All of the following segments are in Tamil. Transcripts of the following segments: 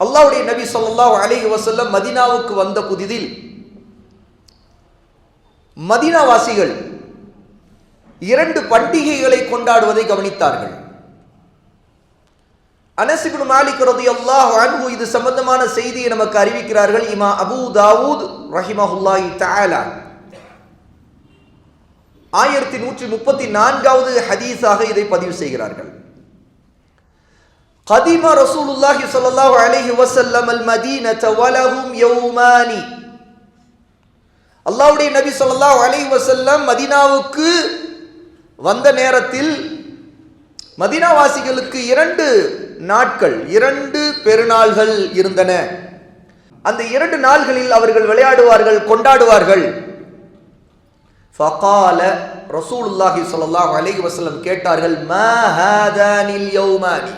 அல்லாவுடைய நபி சொல்லாஹ் அலைஹி வசல்லம் மதீனாவுக்கு வந்த புதிதில் மதீனாவாசிகள் இரண்டு பண்டிகைகளை கொண்டாடுவதை கவனித்தார்கள். அனசிபின் மாலிக் ரதி அல்லாஹ் அன்பு இது சம்பந்தமான செய்தியை நமக்கு அறிவிக்கிறார்கள். இமா அபூ தாவூத் ரஹிமஹுல்லாஹி தாலா ஆயிரத்தி நூற்றி முப்பத்தி நான்காவது ஹதீஸாக இதை பதிவு செய்கிறார்கள். قدم رسول الله صلى الله عليه وسلم المدينة ولهم يومان அல்லாஹ்வுடைய நபி ஸல்லல்லாஹு அலைஹி வஸல்லம் மதீனாவுக்கு வந்த நேரத்தில் மதீனாவாசிகளுக்கு இரண்டு நாட்கள் இரண்டு பெருநாள்கள் இருந்தன அந்த இரண்டு நாள்களில் அவர்கள் விளையாடுவார்கள் கொண்டாடுவார்கள் ஃபகால ரசூலுல்லாஹி ஸல்லல்லாஹு அலைஹி வஸல்லம் கேட்டார்கள் மா ஹாதானில் யௌமானி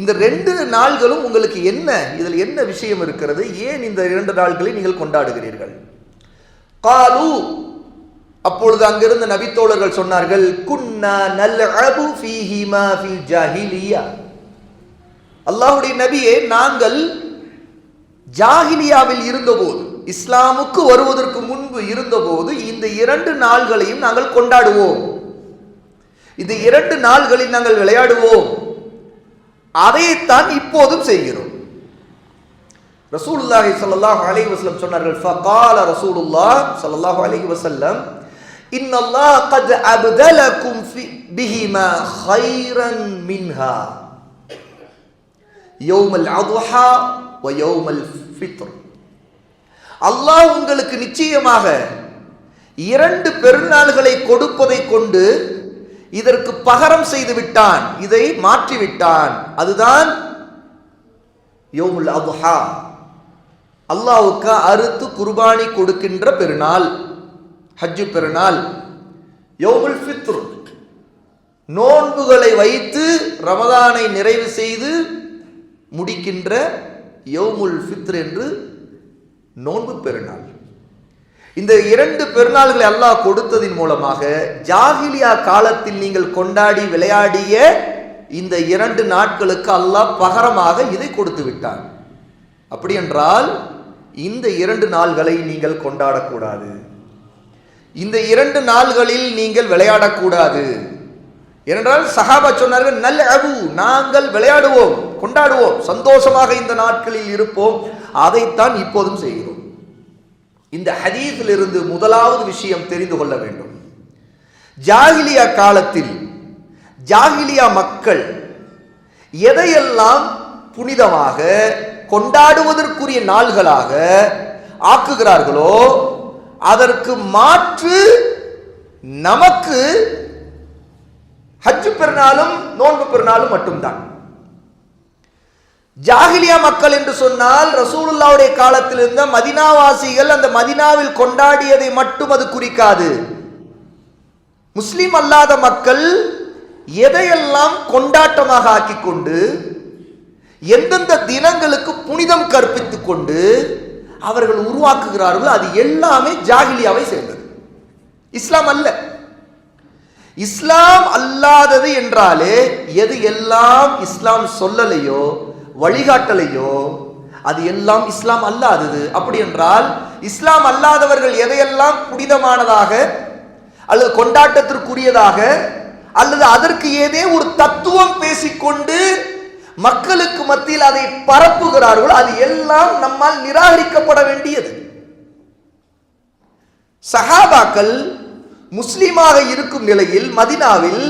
இந்த ரெண்டு நாள்களும் உங்களுக்கு என்ன இதில் என்ன விஷயம் இருக்கிறது? ஏன் இந்த இரண்டு நாள்களை நீங்கள் கொண்டாடுகிறீர்கள்? காலு அப்பொழுது அங்கிருந்த நபித்தோழர்கள் சொன்னார்கள் குன்னா நல்அபு ஃபீஹிமா ஃபில் ஜாஹிலியா. அல்லாஹ்வுடைய நபியே நாங்கள் ஜாஹிலியாவில் இருந்தபோது இஸ்லாமுக்கு வருவதற்கு முன்பு இருந்தபோது இந்த இரண்டு நாள்களையும் நாங்கள் கொண்டாடுவோம். இந்த இரண்டு நாள்களில் நாங்கள் விளையாடுவோம். அதைத்தான் இப்போதும் செய்கிறோம். ரசூலுல்லாஹி ஸல்லல்லாஹு அலைஹி வஸல்லம் சொன்னார்கள் ஃபகால ரசூலுல்லாஹ் ஸல்லல்லாஹு அலைஹி வஸல்லம் இன்னல்லாஹ் கத் அப்தலக்கும் பிஹிமா கைரன் மின்ஹா யௌமல் அதுஹா வ யௌமல் ஃபித்ர். அல்லாஹ் உங்களுக்கு நிச்சயமாக இரண்டு பெருநாள்களை கொடுப்பதை கொண்டு இதற்கு பகரம் செய்து விட்டான். இதை மாற்றி விட்டான் அதுதான் யோமுல் அபுஹா அல்லாவுக்கு அறுத்து குர்பானி கொடுக்கின்ற பெருநாள் ஹஜ்ஜு பெருநாள் யோமுல் ஃபித்ரு. நோன்புகளை வைத்து ரமதானை நிறைவு செய்து முடிக்கின்ற யோமுல் ஃபித்ர் என்று நோன்பு பெருநாள். இந்த இரண்டு பெருநாள்களை அல்லாஹ் கொடுத்ததின் மூலமாக ஜாகிலியா காலத்தில் நீங்கள் கொண்டாடி விளையாடிய இந்த இரண்டு நாட்களுக்கு அல்லாஹ் பகரமாக இதை கொடுத்து விட்டார் அப்படி என்றால் இந்த இரண்டு நாள்களை நீங்கள் கொண்டாடக்கூடாது. இந்த இரண்டு நாள்களில் நீங்கள் விளையாடக்கூடாது. ஏனென்றால் சஹாபா சொன்னார்கள் நல்ல அபு நாங்கள் விளையாடுவோம் கொண்டாடுவோம் சந்தோஷமாக இந்த நாட்களில் இருப்போம் அதைத்தான் இப்போதும் செய்கிறோம். இந்த ஹதீஸில் இருந்து முதலாவது விஷயம் தெரிந்து கொள்ள வேண்டும். ஜாகிலியா காலத்தில் ஜாகிலியா மக்கள் எதையெல்லாம் புனிதமாக கொண்டாடுவதற்குரிய நாள்களாக ஆக்குகிறார்களோ அதற்கு மாற்று நமக்கு ஹஜ்ஜு பெருநாளும் நோன்பு பெருநாளும் மட்டும்தான். ஜாகிலியா மக்கள் என்று சொன்னால் ரசூலுல்லாவுடைய காலத்தில் இருந்த மதினாவாசிகள் அந்த மதினாவில் கொண்டாடியதை மட்டும் அது குறிக்காது. முஸ்லிம் அல்லாத மக்கள் எதையெல்லாம் கொண்டாட்டமாக ஆக்கிக்கொண்டு எந்தெந்த தினங்களுக்கு புனிதம் கற்பித்துக் கொண்டு அவர்கள் உருவாக்குகிறார்கள் அது எல்லாமே ஜாகிலியாவை சேர்ந்தது. இஸ்லாம் அல்ல. இஸ்லாம் அல்லாதது என்றாலே எது எல்லாம் இஸ்லாம் சொல்லலையோ வழிகாட்டலையோ? அது எல்லாம் இஸ்லாம் அல்லாதது. அப்படி என்றால் இஸ்லாம் அல்லாதவர்கள் எதையெல்லாம் புனிதமானதாக அல்லது கொண்டாட்டத்திற்குரியதாக அல்லது அதற்கு ஏதே ஒரு தத்துவம் பேசிக்கொண்டு மக்களுக்கு மத்தியில் அதை பரப்புகிறார்களோ அது எல்லாம் நம்மால் நிராகரிக்கப்பட வேண்டியது. சஹாபாக்கள் முஸ்லீமாக இருக்கும் நிலையில் மதினாவில்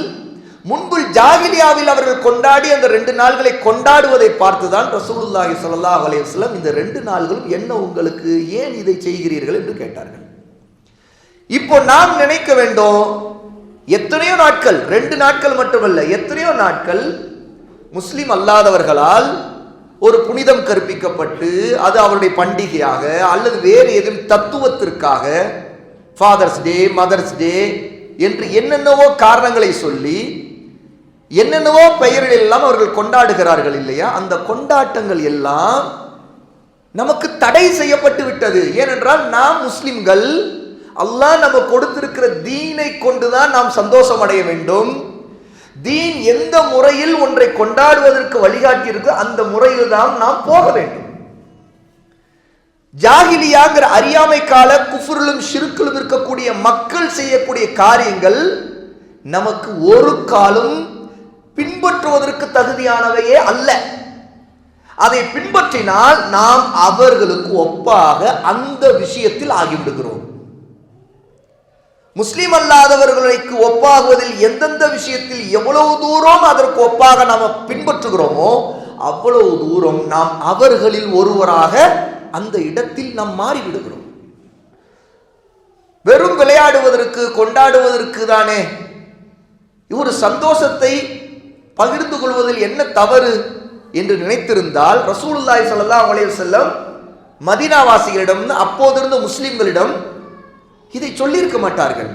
முன்பு ஜாகிலியாவில் அவர்கள் கொண்டாடி அந்த ரெண்டு நாள்களை கொண்டாடுவதை பார்த்துதான் ரசூலுல்லாஹி ஸல்லல்லாஹு அலையம் இந்த ரெண்டு நாள்களும் என்ன உங்களுக்கு ஏன் இதை செய்கிறீர்கள் என்று கேட்டார்கள். இப்போ நாம் நினைக்க வேண்டும் எத்தனையோ நாட்கள் ரெண்டு நாட்கள் மட்டுமல்ல எத்தனையோ நாட்கள் முஸ்லிம் அல்லாதவர்களால் ஒரு புனிதம் கற்பிக்கப்பட்டு அது அவருடைய பண்டிகையாக அல்லது வேறு எதுவும் தத்துவத்திற்காக ஃபாதர்ஸ் டே மதர்ஸ் டே என்று என்னென்னவோ காரணங்களை சொல்லி என்னென்னவோ பெயர்கள் எல்லாம் அவர்கள் கொண்டாடுகிறார்கள் இல்லையா? அந்த கொண்டாட்டங்கள் எல்லாம் நமக்கு தடை செய்யப்பட்டு விட்டது. ஏனென்றால் நாம் முஸ்லிம்கள் அல்லாஹ் நம்ம கொடுத்திருக்கிற தீனை கொண்டுதான் நாம் சந்தோஷம் அடைய வேண்டும். தீன் எந்த முறையில் ஒன்றை கொண்டாடுவதற்கு வழிகாட்டி இருக்கு அந்த முறையில் தான் நாம் போக வேண்டும். ஜாகிலியாங்கிற அறியாமை கால குஃபுருளும் சிறுக்களும் இருக்கக்கூடிய மக்கள் செய்யக்கூடிய காரியங்கள் நமக்கு ஒரு காலம் பின்பற்றுவதற்கு தகுதியானவையே அல்ல. அதை பின்பற்றினால் நாம் அவர்களுக்கு ஒப்பாக அந்த விஷயத்தில் ஆகிவிடுகிறோம். முஸ்லீம் அல்லாதவர்களுக்கு ஒப்பாகுவதில் எந்தெந்த விஷயத்தில் எவ்வளவு தூரம் அதற்கு ஒப்பாக நாம் பின்பற்றுகிறோமோ அவ்வளவு தூரம் நாம் அவர்களில் ஒருவராக அந்த இடத்தில் நாம் மாறிவிடுகிறோம். வெறும் விளையாடுவதற்கு கொண்டாடுவதற்கு தானே. ஒரு சந்தோஷத்தை பகிர்ந்து கொள்வதில் என்ன தவறு என்று நினைத்திருந்தால் ரசூலுல்லாய் சல்லா அலைய செல்லம் மதினாவாசிகளிடம் அப்போதிருந்த முஸ்லிம்களிடம் இதை சொல்லியிருக்க மாட்டார்கள்.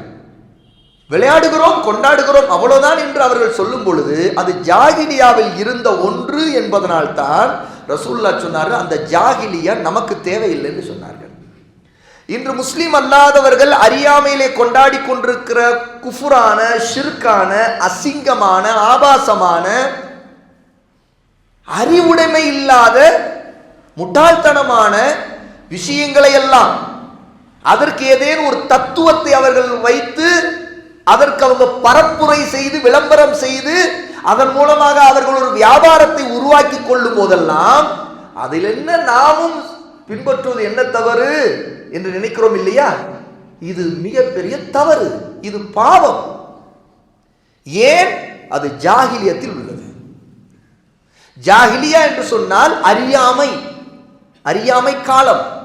விளையாடுகிறோம் கொண்டாடுகிறோம் அவ்வளவுதான் என்று அவர்கள் சொல்லும் பொழுது அது ஜாகிலியாவில் இருந்த ஒன்று என்பதனால் தான் ரசூல்லா சொன்னார்கள் அந்த ஜாகிலியா நமக்கு தேவையில்லைன்னு சொன்னார்கள். இன்று முஸ்லீம் அல்லாதவர்கள் அறியாமையிலே கொண்டாடி கொண்டிருக்கிற குஃபுரான ஷிர்கான அசிங்கமான ஆபாசமான அறிவுடைமை இல்லாத முட்டாள்தனமான விஷயங்களை எல்லாம் அதற்கு ஏதேனும் ஒரு தத்துவத்தை அவர்கள் வைத்து அதற்கு அவங்க பரப்புரை செய்து விளம்பரம் செய்து அதன் மூலமாக அவர்கள் ஒரு வியாபாரத்தை உருவாக்கி கொள்ளும் போதெல்லாம் அதில் என்ன நாமும் பின்பற்றுவது என்ன தவறு என்று நினைக்கிறோம் இல்லையா? இது மிகப்பெரிய தவறு. இது பாவம். ஏன்? அது ஜாகிலியத்தில் உள்ளது. ஜாகிலியா என்று சொன்னால் அறியாமை. அறியாமை காலம்.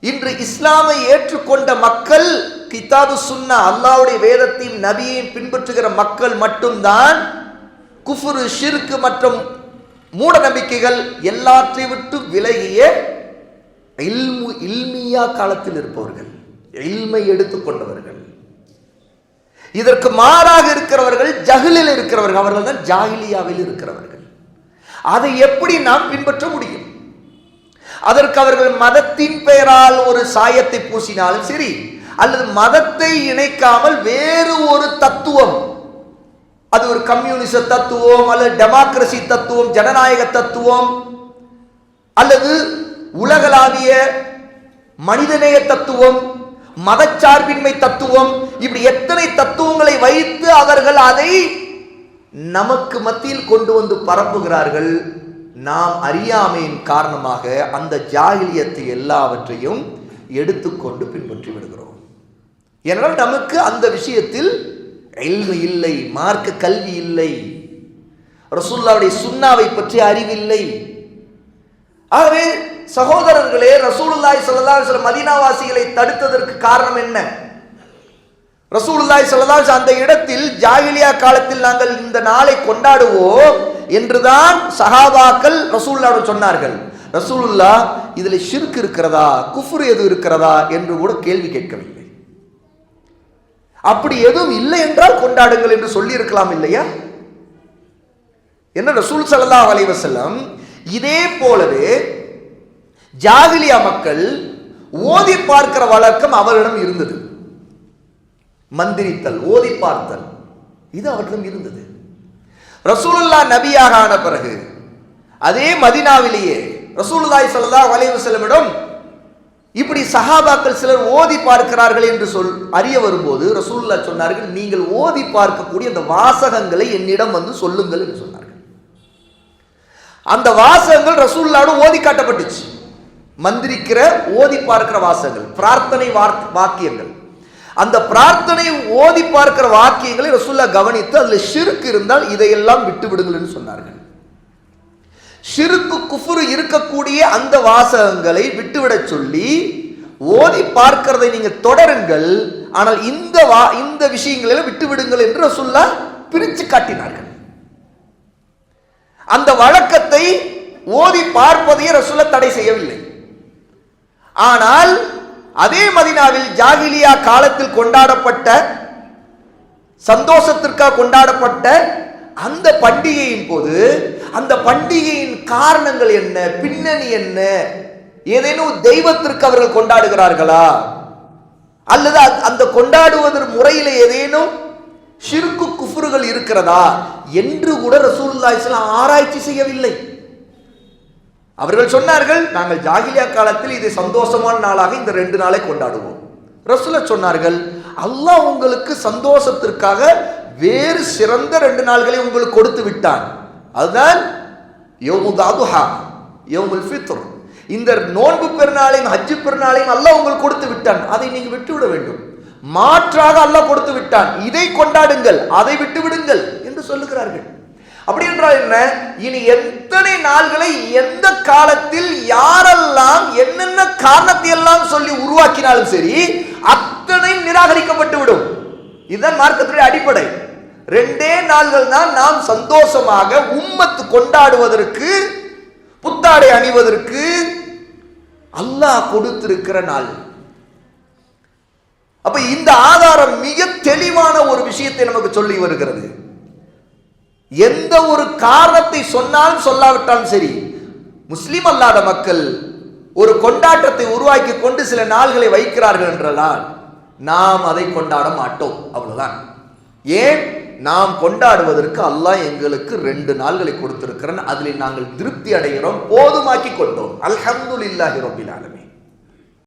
இன்று இஸ்லாமை ஏற்றுக்கொண்ட மக்கள் கிதாபு சுன்னா அல்லாவுடைய வேதத்தையும் நபியையும் பின்பற்றுகிற மக்கள் மட்டும்தான் குஃபுரு ஷிர்கு மற்றும் மூட நம்பிக்கைகள் எல்லாற்றை விட்டு விலகிய இல்மு இல்மியா காலத்தில் இருப்பவர்கள் இல்மை எடுத்துக்கொண்டவர்கள் இதற்கு மாறாக இருக்கிறவர்கள் ஜஹிலில் இருக்கிறவர்கள் அவர்கள் தான் ஜாகிலியாவில் இருக்கிறவர்கள். அதை எப்படி நாம் பின்பற்ற முடியும்? அதற்கு அவர்கள் மதத்தின் பெயரால் ஒரு சாயத்தை பூசினாலும் சரி அல்லது மதத்தை இணைக்காமல் வேறு ஒரு தத்துவம் அது ஒரு கம்யூனிச தத்துவம் அல்லது டெமோக்ரசி தத்துவம் ஜனநாயக தத்துவம் அல்லது உலகளாவிய மனிதநேய தத்துவம் மதச்சார்பின்மை தத்துவம் இப்படி எத்தனை தத்துவங்களை வைத்து அவர்கள் அதை நமக்கு மத்தியில் கொண்டு வந்து பரப்புகிறார்கள் நாம் அறியாமையின் காரணமாக அந்த ஜாகிலியத்தை எல்லாவற்றையும் எடுத்துக்கொண்டு பின்பற்றி விடுகிறோம். ஏனால் நமக்கு அந்த விஷயத்தில் இல்மு இல்லை மார்க்க கல்வி இல்லை ரசுல்லாவுடைய சுண்ணாவை பற்றி அறிவில்லை. ஆகவே சகோதரர்களே ரசூலுல்லாய் ஸல்லல்லாஹு சில மதீனாவாசிகளை தடுத்ததற்கு காரணம் என்ன? ரசூலுல்லாய் ஸல்லல்லாஹு அந்த இடத்தில் ஜாகிலியா காலத்தில் நாங்கள் இந்த நாளை கொண்டாடுவோம் என்றுதான் சஹாபாக்கள் ரசூலுல்லாஹ் சொன்னார்கள். ரசூலுல்லா இதுல ஷிர்க் இருக்கிறதா? குஃபுர் எது இருக்கிறதா? என்று கூட கேள்வி கேட்கவில்லை. அப்படி எதுவும் இல்லை என்றால் கொண்டாடுங்கள் என்று சொல்லி இருக்கலாம் இல்லையா? என்ன? ரசூல் சல்லா அலைவசல்லம் இதே போலவே ஜாகிலியா மக்கள் ஓதி பார்க்கிற வழக்கம் அவரிடம் இருந்தது. மந்திரித்தல் ஓதி பார்த்தல் இது அவரிடம் இருந்தது. ரசூலுல்லா நபியாக ஆன பிறகு அதே மதினாவிலேயே ரசூலுல்லாய் ஸல்லல்லாஹு வளைவு செல்லமிடம் இப்படி சஹாபாக்கள் சிலர் ஓதி பார்க்கிறார்கள் என்று சொல் அறிய வரும்போது ரசூல்லா சொன்னார்கள் நீங்கள் ஓதி பார்க்கக்கூடிய அந்த வாசகங்களை என்னிடம் வந்து சொல்லுங்கள் என்று சொன்னார்கள். அந்த வாசகங்கள் ரசூல்லாடும் ஓதி காட்டப்பட்டுச்சு. மந்திரிக்கிற ஓதி பார்க்கிற வாசகங்கள் பிரார்த்தனை வாக்கியங்கள். அந்த பிரார்த்தனை ஓதி பார்க்கிற வாக்கியங்களை ரசுல்லா கவனித்து அதுல ஷிருக்கு இருந்தால் இதையெல்லாம் விட்டு விடுங்கள்னு என்று சொன்னார்கள். ஷிருக்கு குஃபுரு இருக்கக்கூடிய அந்த வாசகங்களை விட்டுவிடச் சொல்லி ஓதி பார்க்கிறதை நீங்க தொடருங்கள் ஆனால் இந்த வா இந்த விஷயங்களை விட்டு விடுங்கள் என்று ரசுல்லா பிரித்து காட்டினார்கள். அந்த வழக்கத்தை ஓதி பார்ப்பதையே ரசுல்லா தடை செய்யவில்லை. ஆனால் அதே மதினாவில் ஜாகிலியா காலத்தில் கொண்டாடப்பட்ட சந்தோஷத்திற்காக கொண்டாடப்பட்ட அந்த பண்டிகையின் போது அந்த பண்டிகையின் காரணங்கள் என்ன பின்னணி என்ன ஏதேனும் தெய்வத்திற்கு அவர்கள் கொண்டாடுகிறார்களா? அல்லது அந்த கொண்டாடுவதன் முறையில் ஏதேனும் ஷிருக்கு குஃபுறுகள் இருக்கிறதா என்று கூட ரசூல்லா இஸ்லாம் ஆராய்ச்சி செய்யவில்லை. அவர்கள் சொன்னார்கள் நாங்கள் ஜாகிலியா காலத்தில் இது சந்தோஷமான நாளாக இந்த ரெண்டு நாளை கொண்டாடுவோம். ரசுல சொன்னார்கள் அல்லாஹ் உங்களுக்கு சந்தோஷத்திற்காக வேறு சிறந்த ரெண்டு நாள்களை உங்களுக்கு கொடுத்து விட்டான். அதுதான் யோமு யோமுல் ஃபித்ர். இந்த நோன்பு பெருநாளையும் ஹஜ்ஜு பெருநாளையும் அல்லாஹ் உங்களுக்கு கொடுத்து விட்டான். அதை நீங்க விட்டு விட வேண்டும். மாற்றாக அல்லாஹ் கொடுத்து விட்டான். இதை கொண்டாடுங்கள் அதை விட்டு விடுங்கள் என்று சொல்லுகிறார்கள். அப்படி என்றால் என்ன? இனி எத்தனை நாள்களை எந்த காலத்தில் யாரெல்லாம் என்னென்ன காரணத்தை எல்லாம் சொல்லி உருவாக்கினாலும் சரி அத்தனை நிராகரிக்கப்பட்டு விடும் இதுதான் மார்க்கத்துடைய அடிப்படை. ரெண்டே நாள்கள் தான் நாம் சந்தோஷமாக உம்மத்து கொண்டாடுவதற்கு புத்தாடை அணிவதற்கு அல்லாஹ் கொடுத்திருக்கிற நாள். அப்ப இந்த ஆதாரம் மிக தெளிவான ஒரு விஷயத்தை நமக்கு சொல்லி வருகிறது. எந்த ஒரு காரணத்தை சொன்னாலும் சொல்லாவிட்டாலும் சரி முஸ்லீம் அல்லாத மக்கள் ஒரு கொண்டாட்டத்தை உருவாக்கி கொண்டு சில நாள்களை வைக்கிறார்கள் என்றால் நாம் அதை கொண்டாட மாட்டோம். அவ்வளவுதான். ஏன்? நாம் கொண்டாடுவதற்கு அல்லாஹ் எங்களுக்கு ரெண்டு நாள்களை கொடுத்திருக்கிறான். அதில் நாங்கள் திருப்தி அடைகிறோம் போதுமாக்கி கொண்டோம். அல்ஹம்துலில்லாஹி ரபில் ஆலமீன்.